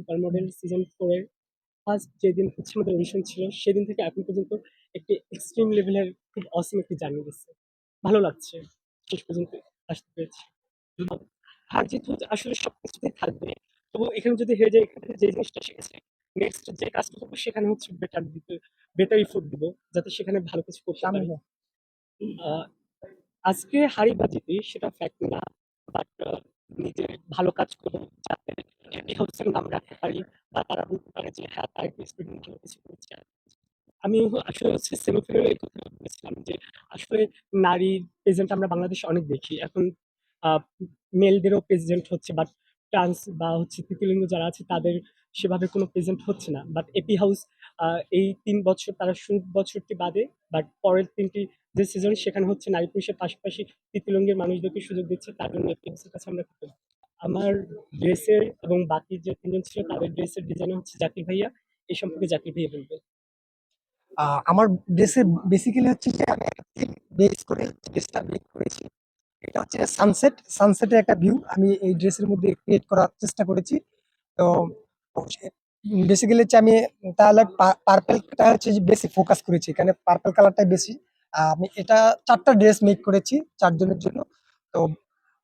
Super model season ফোরের first যেদিন হচ্ছে আমাদের অডিশন ছিল সেদিন থেকে এখন পর্যন্ত একটি এক্সট্রিম লেভেলের খুব অসম একটি জার্নি দিচ্ছে ভালো লাগছে শেষ পর্যন্ত আসতে পেরেছি। হার জিত আসলে সব কিছুতেই থাকবে তবু এখানে যদি হেরে যায় এখানে যে জিনিসটা শিখেছে নেক্সট যে কাজটা করব সেখানে হচ্ছে বেটার দিতে বেটার ইফোর্ট দিব যাতে সেখানে ভালো কিছু করতে পারি। আজকে হারি বা জিতি সেটা ফ্যাক্ট না বাট নিজে ভালো কাজ করব যাতে করছে আমি আসলে হচ্ছে সেমিফাইনালে কথা বলেছিলাম যে আসলে নারী প্রেজেন্ট আমরা বাংলাদেশে অনেক দেখি এখন মেলদেরও প্রেজেন্ট হচ্ছে বাট ট্রান্স বা হচ্ছে তৃতীয়লিঙ্গ যারা আছে, তাদের সেভাবে কোনো প্রেজেন্ট হচ্ছে না বাট এপি হাউস এই তিন বছর, তারা শুরু বছরটি বাদে বাট পরের তিনটি যে সিজন সেখানে হচ্ছে নারী পুরুষের পাশাপাশি তৃতীয়লিঙ্গের মানুষদেরকে সুযোগ দিচ্ছে তার জন্য এপি হাউসের কাছে আমরা। আমার ড্রেসের এবং বাকি যে তিনজন ছিল তাদের ড্রেসের ডিজাইন হচ্ছে জাকির ভাইয়া। এই সম্পর্কে জাকির ভাইয়া বলবে আমার ড্রেসে বেসিক্যালি হচ্ছে যে আমি একটা থিম বেস করে ড্রেসটা মেক করেছি। এটা হচ্ছে সানসেট সানসেটের একটা ভিউ আমি এই ড্রেসের মধ্যে ক্রিয়েট করার চেষ্টা করেছি। তো বেসিক্যালি হচ্ছে আমি তাহলে পার্পেলটা হচ্ছে যে বেশি ফোকাস করেছি। এখানে পার্পেল কালারটাই বেশি। আমি এটা চারটা ড্রেস মেক করেছি চারজনের জন্য। তো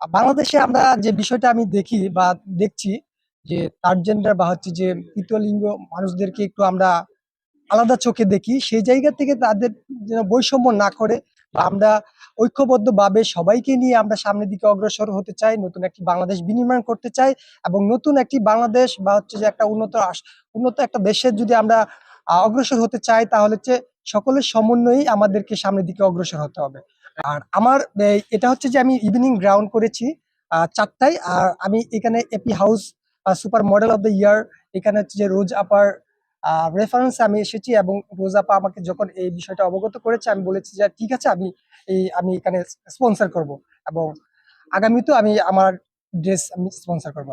বাংলাদেশে আমরা যে বিষয়টা আমি দেখি বা দেখছি যে টার্জেন্ডার বা হচ্ছে যে তৃতীয় লিঙ্গ মানুষদেরকে একটু আমরা আলাদা চোখে দেখি, সেই জায়গা থেকে তাদের যেন বৈষম্য না করে বা আমরা ঐক্যবদ্ধভাবে সবাইকে নিয়ে আমরা সামনের দিকে অগ্রসর হতে চাই, নতুন একটি বাংলাদেশ বিনির্মাণ করতে চাই এবং নতুন একটি বাংলাদেশ বা হচ্ছে যে একটা উন্নত উন্নত একটা দেশের যদি আমরা অগ্রসর হতে চাই তাহলে হচ্ছে সকলের সমন্বয়েই আমাদেরকে সামনের দিকে অগ্রসর হতে হবে। আর আমার এটা হচ্ছে যে আমি ইভিনিং গ্রাউন্ড করেছি চারটায়, আর আমি এখানে AP house super model of the year এখানে হচ্ছে যে রোজ আপার রেফারেন্সে আমি এসেছি এবং রোজ আপা আমাকে যখন এই বিষয়টা অবগত করেছে, আমি বলেছি যে ঠিক আছে, আমি এই, আমি এখানে স্পন্সর করব এবং আগামীতেও আমি আমার ড্রেস আমি স্পন্সর করব।